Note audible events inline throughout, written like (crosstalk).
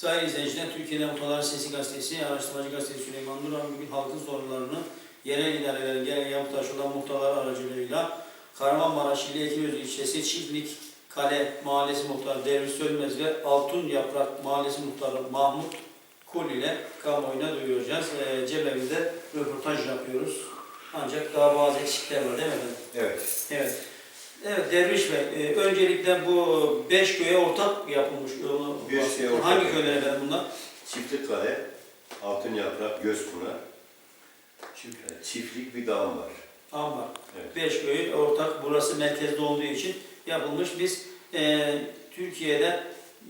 Sayın izleyiciler, Türkiye'de Muhtarların Sesi Gazetesi, Araştırmacı Gazetesi Süleyman Duran bugün halkın sorunlarını yerel idarelerin genel yapıtaş olan muhtarlar aracılığıyla Kahramanmaraş ili Ekinözü ilçesi Çiftlik Kale Mahallesi Muhtarı Derviş Sönmez ve Altun Yaprak Mahallesi Muhtarı Mahmut Kul ile kamuoyuna duyuracağız. Ee, Cebeviz'de röportaj yapıyoruz. Ancak daha bazı eksikler var değil mi efendim? Evet. Evet. Evet Derviş Bey, e, öncelikle bu beş köye ortak yapılmış. Beş köye ortak. Hangi köyler efendim bunlar? Çiftlikkale, Altın Yaprak, Gözpınar, çiftlik bir dağım var. Ambar. Evet. Beş köy ortak. Burası merkezde olduğu için yapılmış. Biz e, Türkiye'de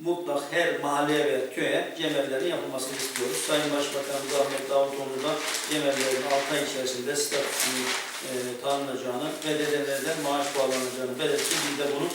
mutlak her mahalleye ve köye cemevlerin yapılmasını istiyoruz. Sayın Başbakanımız Ahmet Davutoğlu da cemevlerin 6 ay içerisinde statüsünü e, tanınacağını, bedellerden maaş bağlanacağını belirtti. Biz de bunu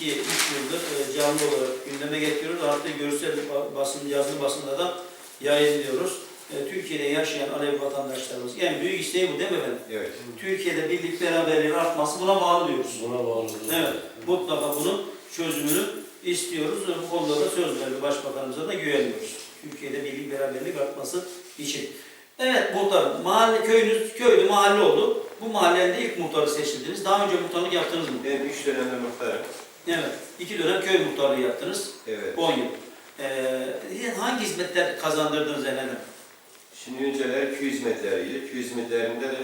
2-3 yıldır e, canlı olarak gündeme getiriyoruz. Artık görsel ba- basın, yazılı basında da yayınlıyoruz. E, Türkiye'de yaşayan Alevi vatandaşlarımız en büyük isteği bu değil mi efendim? Evet. Türkiye'de birlik beraberliğin artması buna bağlı diyoruz. Buna bağlı. Evet, mutlaka bunun çözümünü istiyoruz. Bu konuda da söz verdi Başbakanımıza da güveniyoruz. Türkiye'de birlik beraberlik artması için. Evet muhtar, mahalle köyünüz köydü, mahalle oldu. Bu mahallenin de ilk muhtarı seçildiniz. Daha önce muhtarlık yaptınız mı? Ben üç dönemde muhtarım. Evet, iki dönem köy muhtarlığı yaptınız. Evet. 10 yıl. Ee, hangi hizmetler kazandırdınız efendim? Şimdi önceler köy hizmetleriydi. Köy hizmetlerinde de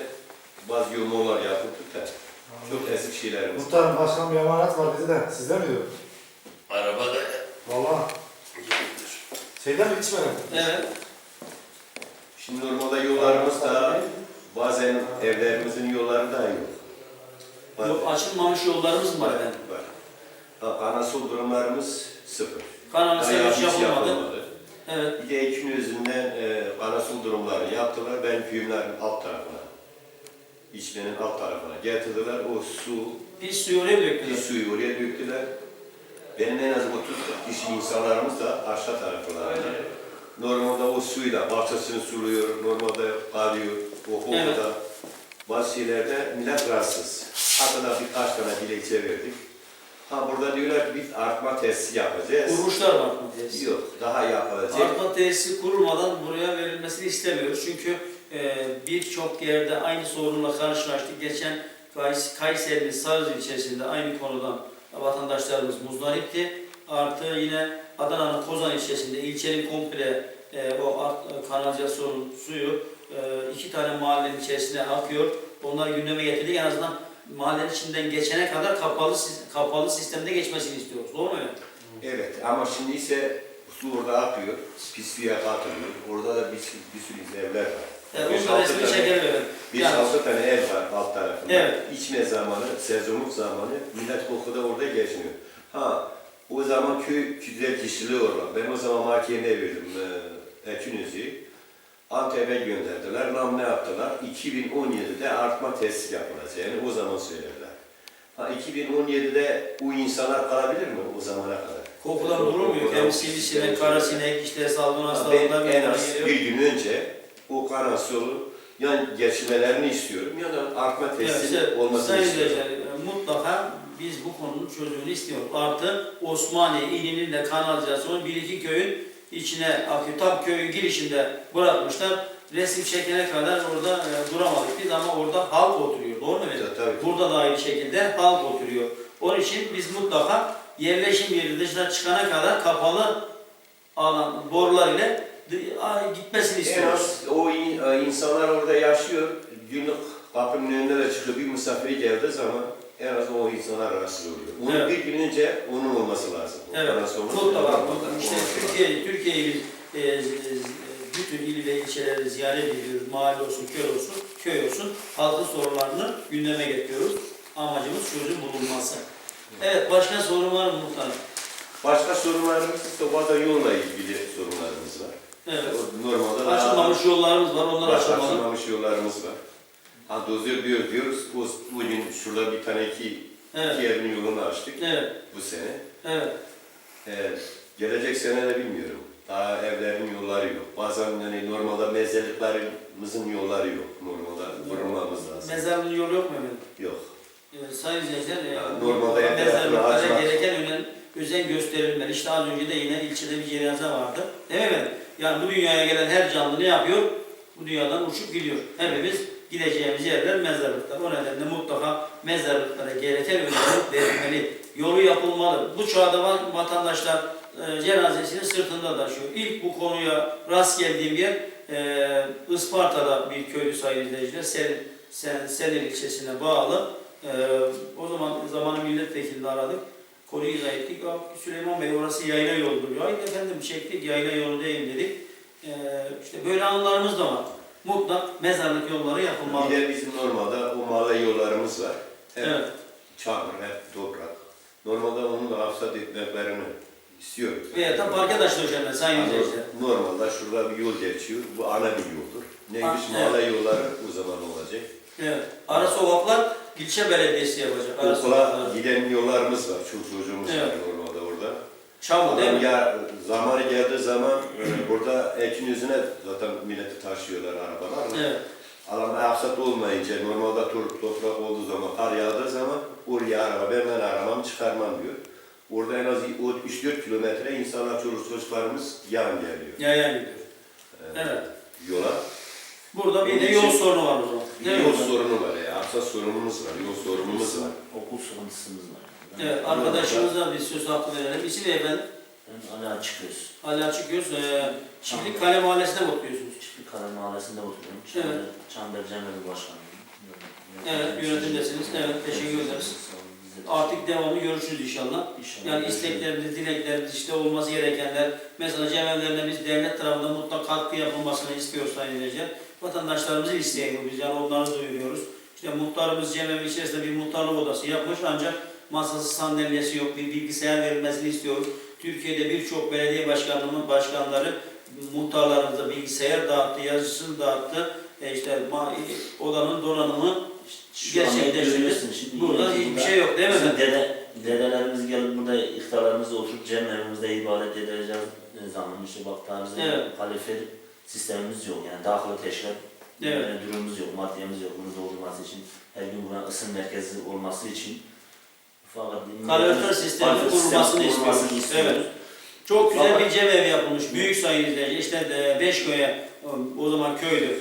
bazı yoğunmalar yaptık da çok eski şeylerimiz. Muhtarım başkan bir emanet var dedi de sizde mi diyor? Araba da Valla gibidir. şeyden mi içmeden? Evet. Şimdi normalde yollarımız da bazen evlerimizin yolları da yok. Yok, açılmamış yollarımız mı var efendim? Var. Ha, Kanasol durumlarımız sıfır. Kanal servis hiç yapılmadı. Evet. Bir de Ekin özünden e, kanasol durumları yaptılar. Ben köyümlerin alt tarafına, içmenin alt tarafına getirdiler. O su, Pis suyu oraya bir döktüler. suyu oraya döktüler. Benim en az 30 kişi insanlarımız da aşağı taraflarında. Normalde o suyla bahçesini suluyor, normalde kalıyor, o. Evet. Bazı şeylerde millet rahatsız. Hatta da birkaç tane dilekçe verdik. Ha burada diyorlar biz artma tesisi yapacağız. Kurmuşlar mı artma tesisi? Yok, daha yapılacak. Artma tesisi kurulmadan buraya verilmesini istemiyoruz. Çünkü e, birçok yerde aynı sorunla karşılaştık. Geçen Kays- Kayseri'nin Sarız ilçesinde aynı konudan vatandaşlarımız muzdaripti. Artı yine Adana'nın Kozan ilçesinde ilçenin komple e, o art- e, kanalizasyonun suyu e, iki tane mahallenin içerisine akıyor. Onları gündeme getirdik. En azından mahallenin içinden geçene kadar kapalı kapalı sistemde geçmesini istiyoruz. Doğru mu? Evet ama şimdi ise su orada akıyor, pisliğe katılıyor. Orada da bir, bir sürü evler var. Yani resmini tane- çekelim efendim. Beş Yani- altı tane ev var alt tarafında. Evet. İçme zamanı, sezonluk zamanı millet kokuda orada geçmiyor. Ha o zaman köy güzel kişiliği olan. Ben o zaman mahkemeye verdim e, Ekinözü. Antep'e gönderdiler. Nam ne yaptılar? 2017'de artma tesisi yapılacak. Yani o zaman söylediler. Ha 2017'de bu insanlar kalabilir mi o zamana kadar? Kokudan durulmuyor. Hem sivrisinek, kara sinek, işte salgın Ben hastalıklar en az bir gün önce o kanasolu yani geçirmelerini istiyorum ya da artma Evet, testi işte, olmasını Sayın istiyorum. izleyiciler, mutlaka biz bu konunun çözümünü istiyoruz. Artı Osmaniye ilinin de kanalizasyonu bir iki köyün içine akıyor. Tam köyün girişinde bırakmışlar. Resim çekene kadar orada e, duramadık biz ama orada halk oturuyor. Doğru mu? efendim? Tabii. Burada da aynı şekilde halk oturuyor. Onun için biz mutlaka yerleşim yeri dışına çıkana kadar kapalı alan borular ile gitmesini En istiyoruz. az o in- e, insanlar orada yaşıyor. Günlük kapının önüne de çıkıyor. Bir misafiri geldiği zaman en az o insanlar rahatsız oluyor. Onun Evet. bir gün önce onun olması lazım. Evet, kanasolun mutlaka. olması İşte lazım. Türkiye, Türkiye'yi e, e, bütün il ve ilçeleri ziyaret ediyoruz. Mahalle olsun, köy olsun, köy olsun. Halkın sorunlarını gündeme getiriyoruz. Amacımız çözüm bulunması. Evet, başka sorun var mı muhtarım? Başka sorunlarımız ise bazen yolla ilgili sorunlarımız var. Evet. O Normalde daha- Açılmamış yollarımız var, onlar açılmalı. açılmamış yollarımız var. Ha dozör diyor diyoruz. O, bugün şurada bir tane iki, Evet, iki yerin yolunu açtık evet, bu sene. evet. Ee, gelecek sene de bilmiyorum. Daha evlerin yolları yok. Bazen yani normalde mezarlıklarımızın yolları yok. Normalde vurulmamız lazım. Mezarlığın yolu yok mu efendim? Yok. Ee, sayın izleyiciler, e, normalde etrafını mezarlıklara açmak- gereken önem, özen gösterilmeli. İşte az önce de yine ilçede bir cenaze vardı. Değil mi efendim? Yani bu dünyaya gelen her canlı ne yapıyor? Bu dünyadan uçup gidiyor. Hepimiz gideceğimiz yerler mezarlıklar. O nedenle mutlaka mezarlıklara gereken önem verilmeli. Yolu yapılmalı. Bu çağda va- vatandaşlar e, cenazesini sırtında taşıyor. İlk bu konuya rast geldiğim yer e, Isparta'da bir köylü sayın izleyiciler. Sen, sen, Senel ilçesine bağlı. E, o zaman zamanı milletvekilini aradık. Konuyu izah ettik. "Aa, Süleyman Bey orası yayla yoludur. Ya efendim çektik yayla yolu değil dedik. E, işte böyle anılarımız da var. Mutlak mezarlık yolları yapılmalı. Bir de bizim normalde o mahalle yollarımız var. Hep Evet. çamur, hep toprak. Normalde onun da hafsat etmeklerini istiyoruz. Veya da parke taşı döşenme sayın Yani izleyiciler. Normalde şurada bir yol geçiyor. Bu ana bir yoldur. Ne güç mahalle yolları o zaman olacak. Evet. Ara sokaklar ilçe belediyesi yapacak. Ara Okula sokaklar. giden yollarımız var. Çok çocuğumuz var Evet. normalde orada. Çamur değil Adam mi? ya, zamanı geldiği zaman e, burada ekin yüzüne zaten milleti taşıyorlar arabalarla. Evet. Adam hafsat olmayınca normalde tur, toprak olduğu zaman, kar yağdığı zaman oraya araba ben ben aramam çıkarmam diyor. Orada en az o 3-4 kilometre insanlar, çocuk çocuklarımız yan geliyor Yayan gidiyor. e, Evet. yola. Burada bir de yol sorunu var o zaman. Mi? yol sorunu var ya, hafsat sorunumuz var, yol sorunumuz var. Okul sıkıntısımız var. Evet. Arkadaşımıza bir söz hakkı verelim. İsim ne efendim? Ben hala çıkıyoruz. Hala çıkıyoruz. Ee, Çiftlik Kale Mahallesi'nde mi oturuyorsunuz? Çiftlik Kale Mahallesi'nde oturuyorum. Evet. Çamber, Çamber Cemil Başkanıyım. Evet, yönetimdesiniz. Evet, teşekkür ederiz. Artık devamlı görüşürüz inşallah. İnşallah. Yani isteklerimiz, dileklerimiz, işte olması gerekenler, mesela cemevlerine biz devlet tarafından mutlak katkı yapılmasını istiyoruz Sayın İzleyiciler. Vatandaşlarımızın isteği bu, biz yani onları duyuruyoruz. İşte muhtarımız cemevi içerisinde bir muhtarlık odası yapmış ancak masası sandalyesi yok, bir bilgisayar verilmesini istiyoruz. Türkiye'de birçok belediye başkanlığının başkanları muhtarlarımıza bilgisayar dağıttı, yazısını dağıttı. E işte ma- odanın donanımı Şu anda gerçekleştirir. görüyorsun şimdi Burada hiçbir şey yok değil mi? Bizim dede, dedelerimiz gelip burada iftarlarımızda oturup cemevimizde ibadet edeceğiz zaman işte bak daha bizim Evet. sistemimiz yok yani dahili teşkilat Evet. yani durumumuz yok, maddiyemiz yok bunu doldurması için her gün buna ısın merkezi olması için fakat Kalorifer sistemi kurulmasını istiyoruz. istiyoruz. Evet. Çok güzel Fakat- bir cemevi yapılmış. Büyük sayın izleyici. İşte e, Beşköy'e o zaman köydü.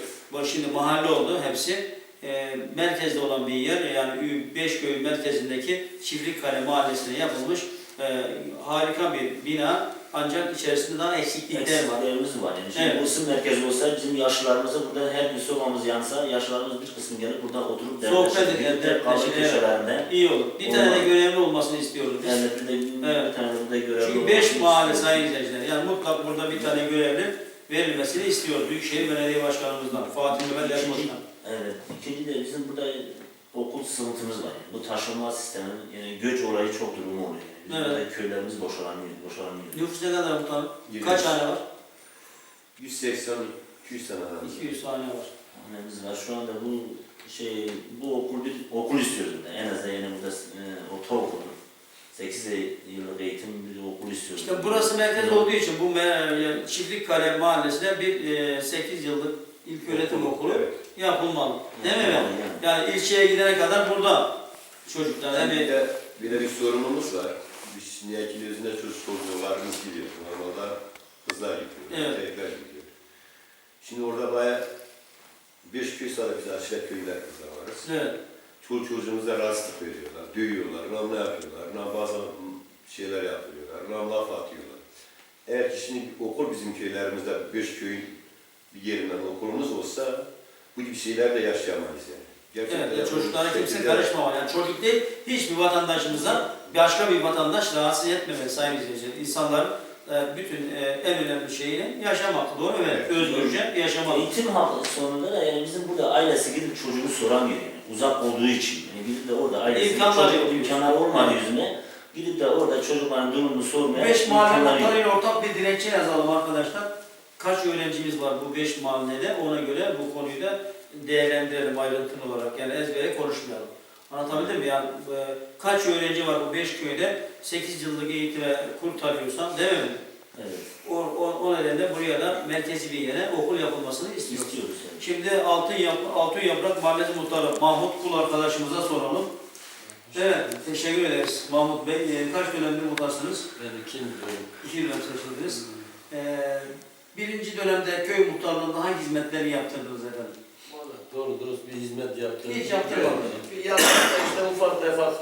Şimdi mahalle oldu hepsi. E, merkezde olan bir yer. Yani Beşköy merkezindeki Çiftlikkale mahallesine yapılmış e, harika bir bina. Ancak içerisinde daha eksiklikler var. Eksiklerimiz var yani. Şimdi Evet. bu ısın merkezi olsa bizim yaşlılarımıza burada her gün sobamız yansa yaşlılarımız bir kısmı gelip burada oturup Sohbet eder, kahve köşelerinde. İyi olur. Bir tane de görevli olmasını istiyoruz biz. Yani bir de Evet. bir tane de görevli Çünkü beş mahalle sayın izleyiciler. Yani mutlak burada bir tane görevli verilmesini istiyoruz. Büyükşehir Belediye Başkanımızdan, Fatih Mehmet Erkoç'tan. Evet. İkinci de bizim burada okul sıkıntımız var. Yani. Bu taşınma sistemi, yani göç olayı çok durum oluyor. Yani. Bizim Evet. burada köylerimiz boşalanıyor, boşalanıyor. Nüfus ne kadar? Yirmi Kaç hane var? 180 200 tane adam. 200 hane var. Annemiz var. Şu anda bu şey, bu okul bir okul istiyoruz burada. En azından yine burada e, ortaokul. 8 yıllık eğitim bir okul istiyoruz. İşte burası merkez olduğu için bu me- yani Çiftlikkale Mahallesi'nde bir e, 8 yıllık ilk öğretim okulu Evet. Yapılmalı. Değil mi? Efendim? yani. Yani ilçeye gidene kadar burada çocuklar. Bir Yani de, bir de bir sorunumuz var. Biz ekin yüzünde çocuk çocuklarımız gidiyor. Normalde kızlar gidiyor, Evet. erkekler gidiyor. Şimdi orada bayağı beş köy sonra biz aşiret köyler kızlar varız. evet. Çoluk çocuğumuza rahatsızlık veriyorlar, dövüyorlar, nam ne yapıyorlar, nam bazı şeyler yapıyorlar, nam laf atıyorlar. Eğer ki şimdi okul bizim köylerimizde beş köyün bir yerinden okulumuz olsa bu gibi şeyler de yaşayamayız yani. Gerçekten Evet, çocuklara kimse karışmamalı. Yani çocuk değil, hiçbir vatandaşımıza başka bir vatandaş rahatsız etmemeli sayın izleyiciler. İnsanların e, bütün e, en önemli şeyini yaşamak. Doğru mu? Evet. Özgürce yaşamak. Eğitim hakkı sonunda da yani bizim burada ailesi gidip çocuğunu soramıyor yani. Uzak olduğu için. Yani gidip de orada ailesi İmkanlar çocuk imkanlar olmadığı Evet. yüzüne gidip de orada çocukların durumunu sormaya Beş mahalle ortak bir dilekçe yazalım arkadaşlar. Kaç öğrencimiz var bu beş mahallede ona göre bu konuyu da değerlendirelim ayrıntılı olarak. Yani ezbere konuşmayalım. Anlatabildim mi? Yani e, kaç öğrenci var bu beş köyde 8 yıllık eğitime kurtarıyorsan değil mi? Evet. O, o, o nedenle buraya da merkezi bir yere okul yapılmasını istiyoruz. İstiyoruz yani. Şimdi Altın, Yap Altın Yaprak Mahallesi Muhtarı Mahmut Kul arkadaşımıza soralım. Evet, teşekkür ederiz Mahmut Bey. Ee, kaç dönemdir muhtarsınız? Ben ikinci dönem. İki dönem seçildiniz. Ee, birinci dönemde köy muhtarlığında hangi hizmetleri yaptırdınız efendim? Valla doğru dürüst bir hizmet yaptım. Hiç yaptırmadın. Bir yandan da işte ufak tefek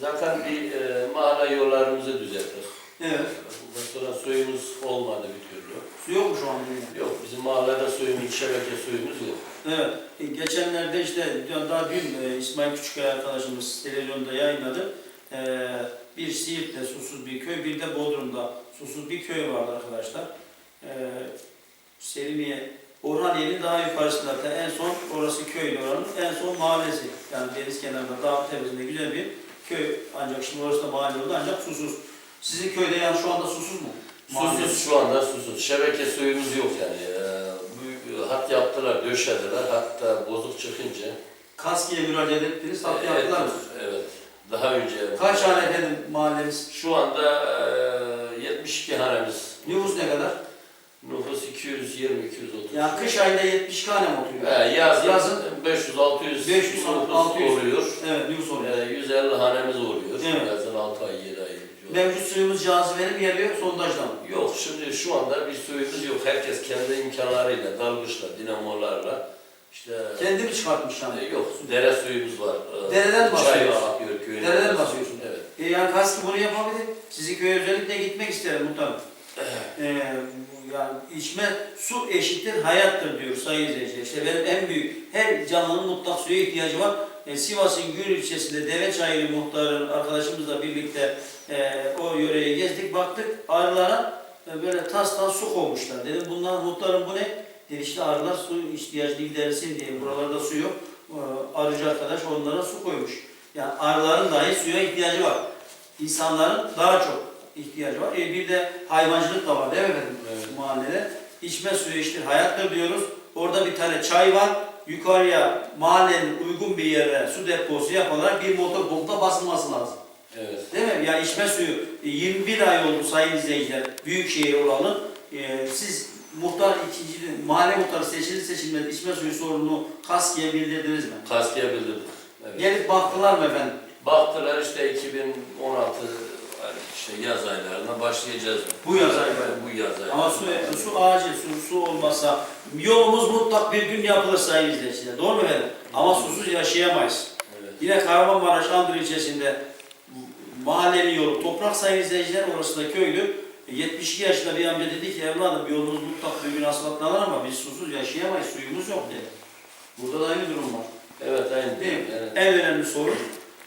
zaten bir e, mahalle yollarımızı düzelttik. Evet. Ondan sonra suyumuz olmadı bir türlü. Su yok mu şu anda? yine? Yok bizim mahallede suyumuz, şebeke suyumuz yok. Evet. E, Geçenlerde işte daha dün e, İsmail Küçükkaya arkadaşımız televizyonda yayınladı. E, bir Siirt'te susuz bir köy, bir de Bodrum'da susuz bir köy vardı arkadaşlar. E, Selimiye, Orhaniye'nin daha yukarısında hatta en son orası köydü oranın en son mahallesi. Yani deniz kenarında dağ tepesinde güzel bir köy ancak şimdi orası da mahalle oldu ancak susuz. Sizin köyde yani şu anda susuz mu? Mahalle. Susuz şu anda susuz. Şebeke suyumuz yok yani. E, bu hat yaptılar, döşediler. Hatta bozuk çıkınca. Kaskiye müracaat ettiniz, tatlı Evet, yaptılar mı? Evet. Daha önce. Kaç hane efendim mahalleniz? Şu anda e, 72 hanemiz. Nüfus ne kadar? Nüfus 220 230. Yani kış ayında 70 hane mi oturuyor? He, yazın, Yazın 500 600 500, nüfus 600. oluyor. Evet nüfus oluyor. E, 150 hanemiz oluyor. Evet. Yazın 6 ay 7 ay. Mevcut suyumuz cazibeli mi geliyor, sondajla mı? Yok şimdi şu anda bir suyumuz yok. Herkes kendi imkanlarıyla, dalgıçla, dinamolarla işte Kendi mi çıkartmış yani? e, yok dere suyumuz var. E, Dereden mi Çay akıyor köyün. Dereden basıyorsun? Evet. E yani Kaski bunu yapabilir. Sizin köye özellikle gitmek isterim muhtarım. Ee, yani içme su eşittir hayattır diyor sayın izleyiciler. İşte benim en büyük, her canlının mutlak suya ihtiyacı var. Ee, Sivas'ın Gül ilçesinde Deveçaylı muhtarı arkadaşımızla birlikte e, o yöreye gezdik. Baktık arılara e, böyle tas tas su koymuşlar. Dedim bunlar muhtarım bu ne? Dedi işte arılar su ihtiyacını gidersin diye. Buralarda su yok. Ee, arıcı arkadaş onlara su koymuş. Yani arıların dahi suya ihtiyacı var. İnsanların daha çok ihtiyacı var. E, bir de hayvancılık da var değil mi efendim Evet. mahallede? İçme suyu işte hayattır diyoruz. Orada bir tane çay var. Yukarıya mahallenin uygun bir yere su deposu yapılarak bir motor pompla basılması lazım. Evet. Değil mi? Yani içme suyu e, 21 ay oldu sayın izleyiciler. Büyükşehir olalı. E, siz muhtar ikinci mahalle muhtarı seçildi seçilmedi içme suyu sorununu KASKİ'ye bildirdiniz mi? Kaskiye bildirdik. Evet. Gelip baktılar mı efendim? Baktılar işte 2016 işte yaz aylarına başlayacağız. Bu yaz ayları. Bu yaz ayları. Ama su, su acil, su, su olmasa yolumuz mutlak bir gün yapılır sayın izleyiciler. Doğru mu efendim? Ama susuz yaşayamayız. Evet. Yine Kahramanmaraş Andır ilçesinde mahallenin yolu toprak sayın izleyiciler orası da köydü. 72 yaşında bir amca dedi ki evladım yolumuz mutlak bir gün asfaltlanır ama biz susuz yaşayamayız suyumuz yok dedi. Burada da aynı durum var. Evet aynı. Değil mi? Evet. En önemli sorun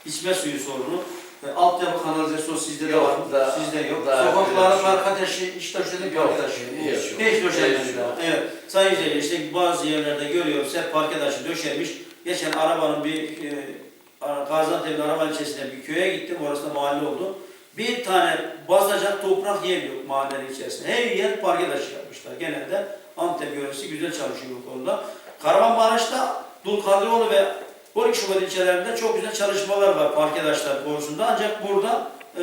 içme suyu sorunu. Ve altyapı kanalizasyon sizde de Yok, var mı? daha- Sizde yok. yok. park ateşi, iş taşıdık Yok, hiç yok. Hiç döşenmedi Hiç daha. yok. Evet. Sayın izleyiciler işte bazı yerlerde görüyoruz hep parke taşı döşenmiş. Geçen arabanın bir e, Ara- Gaziantep'in Araba ilçesine bir köye gittim. Orası da mahalle oldu. Bir tane basacak toprak yer yok mahallenin içerisinde. Her yer parke taşı yapmışlar. Genelde Antep yöresi güzel çalışıyor bu konuda. Kahramanmaraş'ta Dulkadroğlu ve 12 Şubat ilçelerinde çok güzel çalışmalar var parke taşları konusunda. Ancak burada e,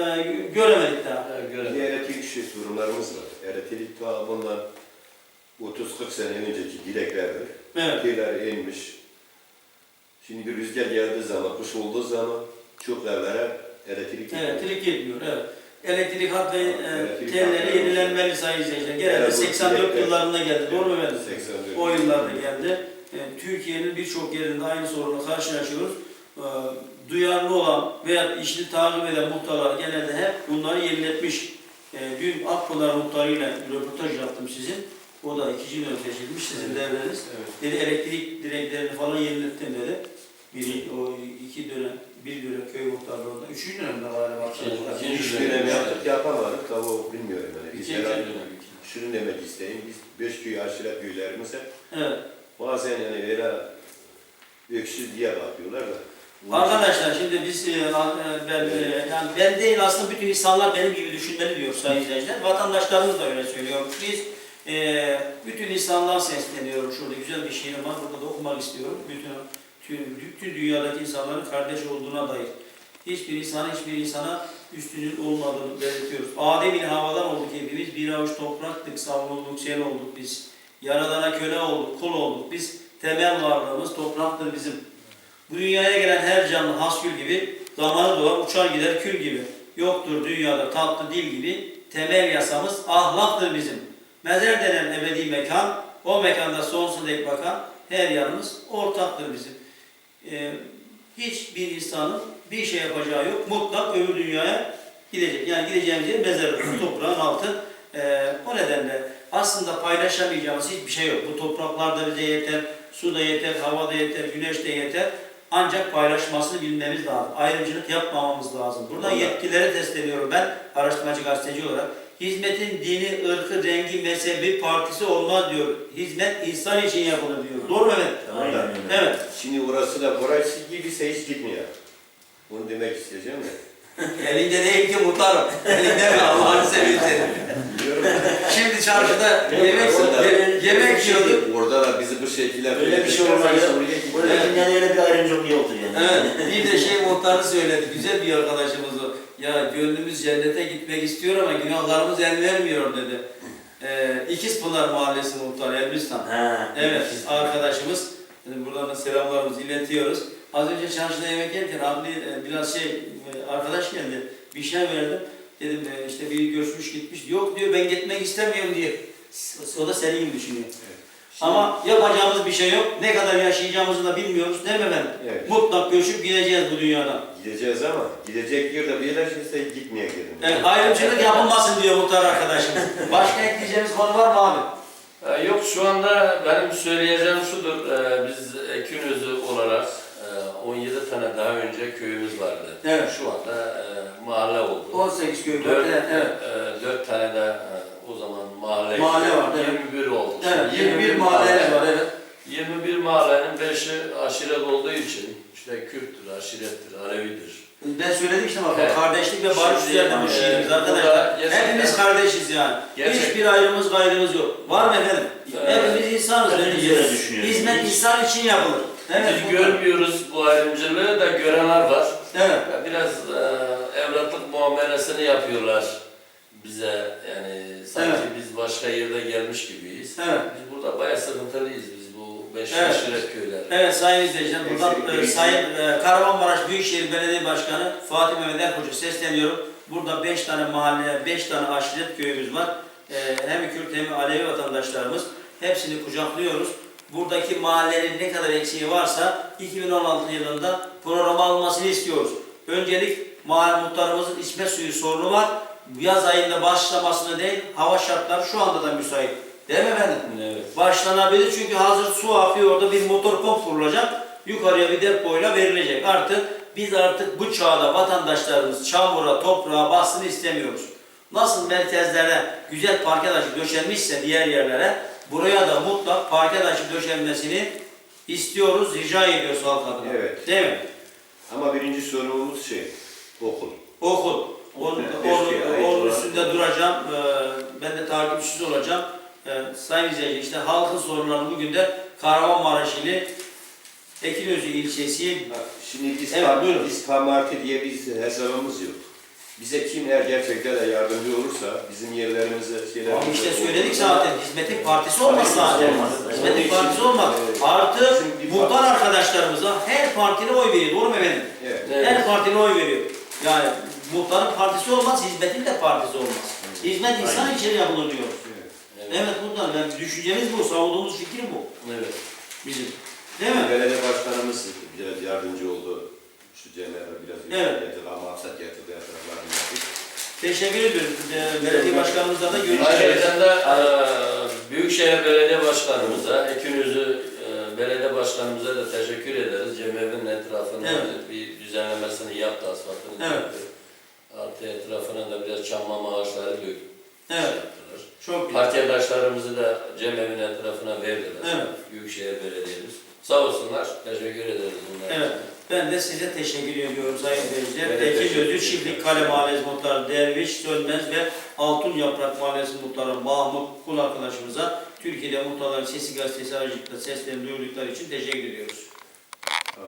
göremedik daha. Evet, Bir görelim. elektrik şey sorunlarımız var. Elektrik ta bundan 30-40 sene önceki dileklerdir. Evet. Köyler inmiş. Şimdi bir rüzgar geldiği zaman, kış olduğu zaman çok evlere elektrik gidiyor. Elektrik gitmiyor, evet. Elektrik hattı, e, telleri yenilenmeli sayın izleyiciler. Genelde Evet, bu 84 dilekler- yıllarında geldi, doğru mu efendim? 84. O yıllarda geldi. E, Türkiye'nin birçok yerinde aynı sorunla karşılaşıyoruz. E, duyarlı olan veya işini takip eden muhtarlar genelde hep bunları yeniletmiş. E, dün Akpınar muhtarıyla bir röportaj yaptım sizin. O da ikinci dönem seçilmiş sizin devreniz. Evet. Dedi elektrik direklerini falan yenilettim dedi. Biri, o iki dönem, bir dönem köy muhtarlığında. Üçüncü dönemde galiba. İkinci- ikinci dönem yaptık, yapamadık. Tabii o bilmiyorum. Yani. Biz İkinci herhalde dönem. şunu demek isteyeyim. Biz beş köy aşiret köylerimiz hep Evet. Bazen yani öyle öksüz diye bakıyorlar da. Arkadaşlar şimdi biz e, ben e, yani ben değil aslında bütün insanlar benim gibi düşünmeli diyor sayın izleyiciler. Vatandaşlarımız da öyle söylüyor. Biz e, bütün insanlığa sesleniyorum. Şurada güzel bir şiirim var. Burada da okumak istiyorum. Bütün tüm, bütün dünyadaki insanların kardeş olduğuna dair. Hiçbir insana hiçbir insana üstünün olmadığını belirtiyoruz. Adem ile havadan olduk hepimiz. Bir avuç topraktık, savrulduk, sel olduk biz. Yaradana köle olduk, kul olduk. Biz temel varlığımız topraktır bizim. Bu dünyaya gelen her canlı hasgül gibi Zamanı dolar uçar gider kül gibi. Yoktur dünyada tatlı dil gibi. Temel yasamız ahlaktır bizim. Mezar denen ebedi mekan, o mekanda sonsuza dek bakan her yanımız ortaktır bizim. Ee, hiçbir insanın bir şey yapacağı yok. Mutlak öbür dünyaya gidecek. Yani gideceğimiz yer mezarlık, toprağın altı. Ee, o nedenle aslında paylaşamayacağımız hiçbir şey yok. Bu topraklarda bize yeter, su da yeter, hava da yeter, güneş de yeter. Ancak paylaşmasını bilmemiz lazım. Ayrımcılık yapmamamız lazım. Buradan Vallahi. yetkililere sesleniyorum ben araştırmacı gazeteci olarak. Hizmetin dini, ırkı, rengi, mezhebi, partisi olmaz diyor. Hizmet insan için yapılır diyor. Doğru mu evet? Aynen. Evet. Şimdi orası da orası gibiyse hiç gitmiyor. Bunu demek isteyeceğim de. (laughs) Elinde değil ki muhtarım. Elinde mi Allah'ını seversen. (laughs) (laughs) Şimdi çarşıda yemek, Orada- ye- yemek yiyorduk. Orada da bizi bu şekilde Öyle bir şey olmayacak. Burada Evet. dünyada öyle bir ayrımcılık yoktur yani. Evet, (laughs) bir de şey muhtarı söyledi. Güzel bir arkadaşımız o. Ya gönlümüz cennete gitmek istiyor ama günahlarımız el vermiyor dedi. Ee, İkizpınar Mahallesi muhtarı Elbistan. Ha. Evet, arkadaşımız. Dedim buradan da selamlarımızı iletiyoruz. Az önce çarşıda yemek yerken adli e, biraz şey e, arkadaş geldi. Bir şey verdim. Dedim e, işte bir görüşmüş gitmiş. Yok diyor ben gitmek istemiyorum diye. O da senin gibi düşünüyor. Ama yapacağımız bir şey yok. Ne kadar yaşayacağımızı da bilmiyoruz değil mi efendim? Evet. Mutlak göçüp gideceğiz bu dünyadan. Gideceğiz ama gidecek yerde bir yerleşirse gitmeye gidelim. Evet, ayrımcılık yapılmasın diyor muhtar arkadaşımız. (laughs) Başka ekleyeceğimiz konu var mı abi? Ee, Yok şu anda benim söyleyeceğim şudur. Ee, Biz Ekinözü olarak e, 17 tane daha önce köyümüz vardı. Evet. Şu anda e, mahalle oldu. 18 köy var. Dört, Evet. evet. e, dört tane de e, o zaman mahalle. Mahalle vardı, evet. 21 oldu. Evet, Şimdi 21 mahalleler var evet. 21 mahallenin 5'i aşiret olduğu için işte Kürttür, aşirettir, Alevidir. Ben söyledim işte bak Evet. kardeşlik ve barış üzerine bu e, şiirimiz arkadaşlar. Hepimiz kardeşiz yani. Gerçekten- Hiçbir ayrımız gayrımız yok. Var mı efendim? Evet. Hepimiz insanız. Düşünüyoruz. Hizmet insan için yapılır. Evet. Biz görmüyoruz bu ayrımcılığı da görenler var. Evet. Biraz e, evlatlık muamelesini yapıyorlar bize yani sanki Evet. biz başka yerde gelmiş gibiyiz. Evet. Biz burada bayağı sıkıntılıyız biz bu beş Evet. aşiret köyler. Evet sayın izleyiciler, buradan e, Sayın e, Kahramanmaraş Büyükşehir Belediye Başkanı Fatih Mehmet Erkoç'a sesleniyorum. Burada 5 tane mahalle, 5 tane aşiret köyümüz var. E, hem Kürt hem Alevi vatandaşlarımız. Hepsini kucaklıyoruz. Buradaki mahallenin ne kadar eksiği varsa 2016 yılında programa alınmasını istiyoruz. Öncelik mahalle muhtarımızın içme suyu sorunu var. Yaz ayında başlamasına değil, hava şartları şu anda da müsait. Değil mi efendim? Evet. başlanabilir çünkü hazır su akıyor orada bir motor pomp kurulacak yukarıya bir depoyla verilecek artık biz artık bu çağda vatandaşlarımız çamura toprağa bassın istemiyoruz nasıl merkezlere güzel parke taşı döşenmişse diğer yerlere buraya da mutlak parke taşı döşenmesini istiyoruz rica ediyoruz halk adına Evet. değil mi? Ama birinci sorumuz şey, okul. Okul. Onun, Evet, üstünde duracağım. Ee, ben de takipçisi olacağım. Ee, sayın izleyici işte halkın sorunlarını bugün de Kahramanmaraş ili Ekinözü ilçesi Bak, Şimdi biz, Evet, kamarti diye biz hesabımız yok. Bize kim eğer gerçekten de yardımcı olursa bizim yerlerimize şeyler... Ama işte söyledik zaten hizmetin partisi olmaz zaten. Hizmetin partisi olmaz. Artı muhtar arkadaşlarımıza her partine oy veriyor. Doğru mu efendim? Evet. Her partine oy veriyor. Yani muhtarın partisi olmaz, hizmetin de partisi olmaz. Hizmet insan Aynen. için yapılır diyor. evet. Evet. Evet bundan yani düşüncemiz bu, savunduğumuz fikir bu evet. bizim. Değil mi? Belediye başkanımız biraz yardımcı oldu. Şu Cemal'e biraz Evet. getirdi ama aksat getirdi yaptık. Teşekkür ediyoruz. Ee, Belediye başkanımızla da görüşeceğiz. Ayrıca da e, Büyükşehir Belediye Başkanımıza, Ekinözü e, Belediye Başkanımıza da teşekkür ederiz. Cemevin etrafına Evet. bir düzenlemesini yaptı, asfaltını Evet. yaptı. Artı etrafına da biraz çamma ağaçları döktü. Evet. yaptılar. Çok güzel. Parkedaşlarımızı da cemevin etrafına verdiler. Evet. Büyükşehir Belediye'miz. Sağ olsunlar. Teşekkür ederiz bunlara. Evet. Ben de size teşekkür ediyorum sayın izleyiciler. Ben de Ekim teşekkür Özü, ederim. Çiftlik Kale Mahallesi Muhtarı Derviş, Sönmez ve Altun Yaprak Mahallesi Muhtarı Mahmut Kul arkadaşımıza Türkiye'de Muhtarların Sesi Gazetesi aracılıkla seslerini duyurdukları için teşekkür ediyoruz.